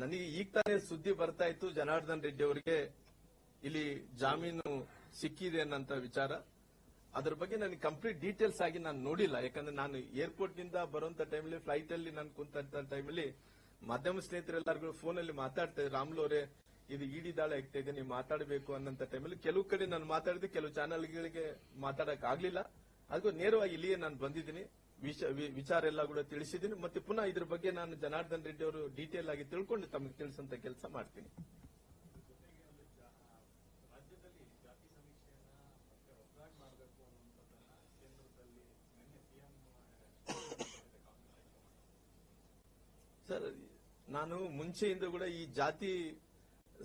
ನನಗೆ ಈಗ ತಾನೇ ಸುದ್ದಿ ಬರ್ತಾ ಇತ್ತು ಜನಾರ್ದನ್ ರೆಡ್ಡಿ ಅವರಿಗೆ, ಇಲ್ಲಿ ಜಾಮೀನು ಸಿಕ್ಕಿದೆ ಅನ್ನಂತ ವಿಚಾರ. ಅದ್ರ ಬಗ್ಗೆ ನನಗೆ ಕಂಪ್ಲೀಟ್ ಡೀಟೇಲ್ಸ್ ಆಗಿ ನಾನು ನೋಡಿಲ್ಲ. ಯಾಕಂದ್ರೆ ನಾನು ಏರ್ಪೋರ್ಟ್ನಿಂದ ಬರುವಂತ ಟೈಮಲ್ಲಿ ಫ್ಲೈಟ್ ಅಲ್ಲಿ ನಾನು ಕುಂತ ಟೈಮಲ್ಲಿ ಮಾಧ್ಯಮ ಸ್ನೇಹಿತರೆಲ್ಲರಿಗೂ ಫೋನ್ ಅಲ್ಲಿ ಮಾತಾಡ್ತಾ ಇದ್ರು. ರಾಮ್ಲು ಅವರೇ, ಇದು ಇಡಿ ದಾಳ ಆಗ್ತಾ ಇದೆ, ನೀವು ಮಾತಾಡಬೇಕು ಅನ್ನಂತ ಟೈಮಲ್ಲಿ ಕೆಲವು ಕಡೆ ನಾನು ಮಾತಾಡಿದೆ ಕೆಲವು ಚಾನೆಲ್ಗಳಿಗೆ ಮಾತಾಡಕ್ ಆಗ್ಲಿಲ್ಲ ಅದಕ್ಕೂ ನೇರವಾಗಿ ಇಲ್ಲಿಯೇ ನಾನು ಬಂದಿದ್ದೀನಿ. ವಿಚಾರ ಎಲ್ಲ ಕೂಡ ತಿಳಿಸಿದ್ದೀನಿ. ಮತ್ತೆ ಪುನಃ ಇದ್ರ ಬಗ್ಗೆ ನಾನು ಜನಾರ್ದನ್ ರೆಡ್ಡಿ ಅವರು ಡೀಟೇಲ್ ಆಗಿ ತಿಳ್ಕೊಂಡು ತಮಗೆ ತಿಳಿಸಂತ ಕೆಲಸ ಮಾಡ್ತೀನಿ. ಸರ್, ನಾನು ಮುಂಚೆಯಿಂದ ಕೂಡ ಈ ಜಾತಿ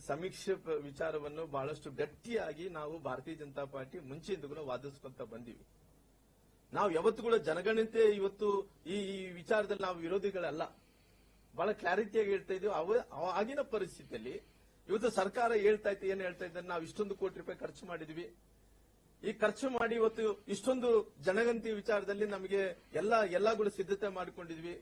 ಸಮೀಕ್ಷೆ ವಿಚಾರವನ್ನು ಬಹಳಷ್ಟು ಗಟ್ಟಿಯಾಗಿ ನಾವು ಭಾರತೀಯ ಜನತಾ ಪಾರ್ಟಿ ಮುಂಚೆಯಿಂದ ಕೂಡ ವಾದಿಸ್ಕೊಂತ ಬಂದಿವಿ. ನಾವು ಯಾವತ್ತು ಕೂಡ ಜನಗಣತೆ ಇವತ್ತು ಈ ವಿಚಾರದಲ್ಲಿ ನಾವು ವಿರೋಧಿಗಳಲ್ಲ. ಬಹಳ ಕ್ಲಾರಿಟಿಯಾಗಿ ಹೇಳ್ತಾ ಇದೀವಿ ಆಗಿನ ಪರಿಸ್ಥಿತಿಯಲ್ಲಿ ಇವತ್ತು ಸರ್ಕಾರ ಹೇಳ್ತಾ ಇತ್ತು, ಏನ್ ಹೇಳ್ತಾ ಇದ್ದಾರೆ? ನಾವು ಇಷ್ಟೊಂದು ಕೋಟಿ ರೂಪಾಯಿ ಖರ್ಚು ಮಾಡಿದ್ವಿ. ಈ ಖರ್ಚು ಮಾಡಿ ಇವತ್ತು ಇಷ್ಟೊಂದು ಜನಗಣತಿ ವಿಚಾರದಲ್ಲಿ ನಮಗೆ ಎಲ್ಲ, ಎಲ್ಲಾ ಕೂಡ ಸಿದ್ಧತೆ ಮಾಡಿಕೊಂಡಿದ್ವಿ.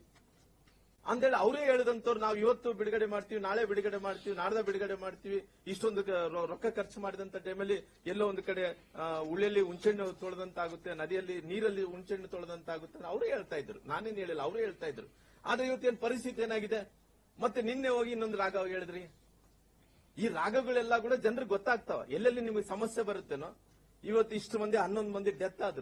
ಅಂತೇಳಿ ಅವರೇ ಹೇಳಿದಂತವ್ರು ನಾವು ಇವತ್ತು ಬಿಡುಗಡೆ ಮಾಡ್ತೀವಿ ನಾಳೆ ಬಿಡುಗಡೆ ಮಾಡ್ತೀವಿ ನಾಡ್ದ ಬಿಡುಗಡೆ ಮಾಡ್ತೀವಿ. ಇಷ್ಟೊಂದು ರೊಕ್ಕ ಖರ್ಚು ಮಾಡಿದಂತ ಟೈಮಲ್ಲಿ ಎಲ್ಲೋ ಒಂದು ಕಡೆ ಆ, ಉಳ್ಳಿಯಲ್ಲಿ ಹುಂಚೆಹಣ್ಣು ತೊಳೆದಂತಾಗುತ್ತೆ ನದಿಯಲ್ಲಿ ನೀರಲ್ಲಿ ಹುಂಚೆಹಣ್ಣು ತೊಳೆದಂತಾಗುತ್ತೆ ಅವರೇ ಹೇಳ್ತಾ ಇದ್ರು. ನಾನೇನ್ ಹೇಳಿಲ್ಲ ಅವರೇ ಹೇಳ್ತಾ ಇದ್ರು. ಆದ್ರೆ ಇವತ್ತೇನ್ ಪರಿಸ್ಥಿತಿ ಏನಾಗಿದೆ? ಮತ್ತೆ ನಿನ್ನೆ ಹೋಗಿ ಇನ್ನೊಂದು ರಾಗ ಹೇಳಿದ್ರಿ. ಈ ರಾಗಗಳೆಲ್ಲ ಕೂಡ ಜನರಿಗೆ ಗೊತ್ತಾಗ್ತಾವ. ಎಲ್ಲೆಲ್ಲಿ ನಿಮಗೆ ಸಮಸ್ಯೆ ಬರುತ್ತೇನೋ? ಇವತ್ತು ಇಷ್ಟು ಮಂದಿ ಹನ್ನೊಂದು ಮಂದಿ ಡೆತ್ ಆದ್ರು.